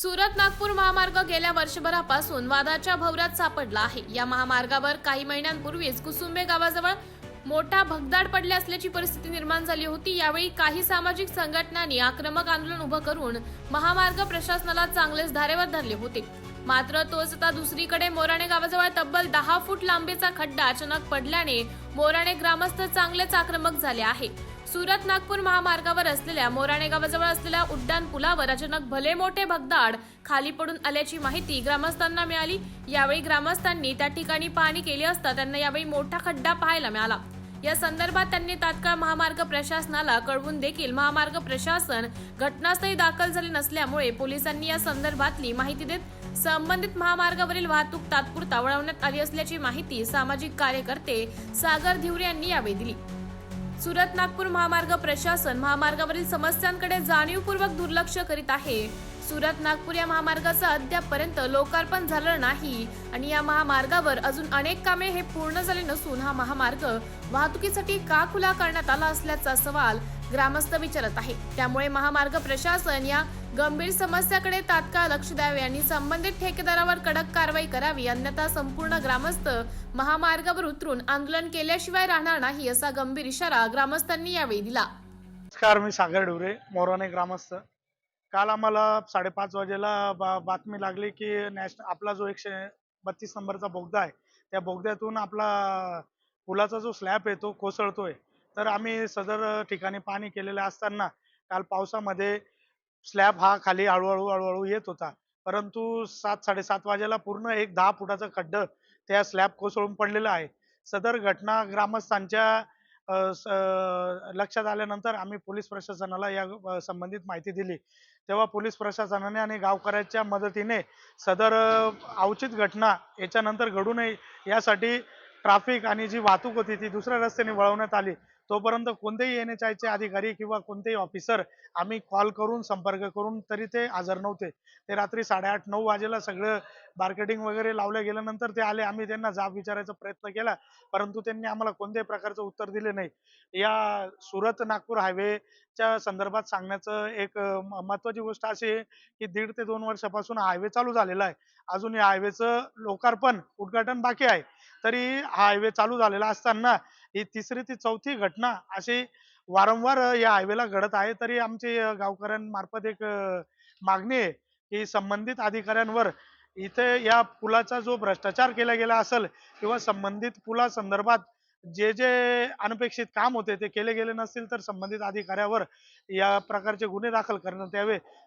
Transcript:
सुरत नागपूर महामार्ग गेल्या वर्षभरापासून वादाच्या भवरात सापडला आहे. या महामार्गावर काही महिन्यांपूर्वीच कुसुंबे गावाजवळ मोठा भगदाड पडले असल्याची परिस्थिती निर्माण झाली होती. यावेळी काही सामाजिक संघटनांनी आक्रमक आंदोलन उभं करून महामार्ग प्रशासनाला चांगलेच धारेवर धरले होते. मात्र तोच आता दुसरीकडे मोराणे गावाजवळ तब्बल दहा फूट लांबीचा खड्डा अचानक पडल्याने मोराणे ग्रामस्थ चांगलेच आक्रमक झाले आहे. सुरत नागपूर महामार्गावर असलेल्या मोराणे गावाजवळ असलेल्या उड्डाण पुलावर अचानक भले मोठे भगदाड खाली पडून आल्याची माहिती ग्रामस्थांना मिळाली. यावेळी ग्रामस्थांनी त्या ठिकाणी पाहणी केली असता त्यांना यावेळी मोठा खड्डा पाहायला मिळाला. या संदर्भात त्यांनी तात्काळ महामार्ग प्रशासनाला कळवून देखील महामार्ग प्रशासन घटनास्थळी दाखल झाले नसल्यामुळे पोलिसांनी या संदर्भातली माहिती देत संबंधित महामार्गावरील वाहतूक तात्पुरता वळवण्यात आली असल्याची माहिती सामाजिक कार्यकर्ते सागर धिवरे यांनी यावेळी दिली. सुरत नागपूर महामार्ग प्रशासन महामार्गावरील समस्यांकडे जाणीवपूर्वक दुर्लक्ष करीत आहे. सुरत नागपूर या महामार्गाचं अद्यापपर्यंत लोकार्पण झालं नाही आणि या महामार्गावर अजून अनेक कामे हे पूर्ण झाले नसून हा महामार्ग वाहतुकीसाठी का खुला करण्यात आला असल्याचा सवाल ग्रामस्थ विचारत आहे त्यामुळे महामार्ग प्रशासन या गंभीर समस्याकडे तात्काळ लक्ष द्यावे आणि संबंधित ठेकेदारावर कडक कारवाई करावी अन्यथा संपूर्ण ग्रामस्थ महामार्गावर उतरून आंदोलन केल्याशिवाय राहणार नाही असा गंभीर इशारा ग्रामस्थांनी यावेळी दिला. नमस्कार मी सागर ढोरे मोराने ग्रामस्थ. काल आम्हाला साडेपाच वाजेला बा बातमी लागली की नॅशनल आपला जो एकशे बत्तीस नंबरचा बोगदा आहे त्या बोगद्यातून आपला पुलाचा जो स्लॅब आहे तो कोसळतोय. तर आम्ही सदर ठिकाणी पाणी केलेलं असताना काल पावसामध्ये स्लॅब हा खाली हळूहळू हळूहळू येत होता. परंतु सात साडेसात वाजेला पूर्ण एक दहा फुटाचं खड्ड त्या स्लॅब कोसळून पडलेलं आहे. सदर घटना ग्रामस्थांच्या स- लक्षात आल्यानंतर आम्ही पोलीस प्रशासनाला या संबंधित माहिती दिली. तेव्हा पोलीस प्रशासनाने आणि गावकऱ्याच्या मदतीने सदर अवचित घटना याच्यानंतर घडू नये यासाठी ट्राफिक आणि जी वाहतूक होती ती दुसऱ्या रस्त्याने वळवण्यात आली. तोपर्यंत कोणतेही एन एच आयचे अधिकारी किंवा कोणतेही ऑफिसर आम्ही कॉल करून संपर्क करून तरी ते हजर नव्हते. ते रात्री साडेआठ नऊ वाजेला सगळं मार्केटिंग वगैरे लावल्या गेल्यानंतर ते आले. आम्ही त्यांना जाब विचारायचा प्रयत्न केला परंतु त्यांनी आम्हाला कोणत्याही प्रकारचं उत्तर दिले नाही. या सुरत नागपूर हायवेच्या संदर्भात सांगण्याचं एक म- महत्वाची गोष्ट अशी आहे की दीड ते दोन वर्षापासून हायवे चालू झालेला आहे. अजून या हायवेचं लोकार्पण उद्घाटन बाकी आहे. तरी हा हायवे चालू झालेला असताना ही तिसरी ती चौथी घटना अशी वारंवार या हायवेला घडत आहे. तरी आमची गावकऱ्यांमार्फत एक मागणी आहे की संबंधित अधिकाऱ्यांवर इथे या पुलाचा जो भ्रष्टाचार केला गेला असेल किंवा संबंधित पुला संदर्भात जे जे अनपेक्षित काम होते ते केले गेले नसतील तर संबंधित अधिकाऱ्यावर या प्रकारचे गुन्हे दाखल करण्यात यावे.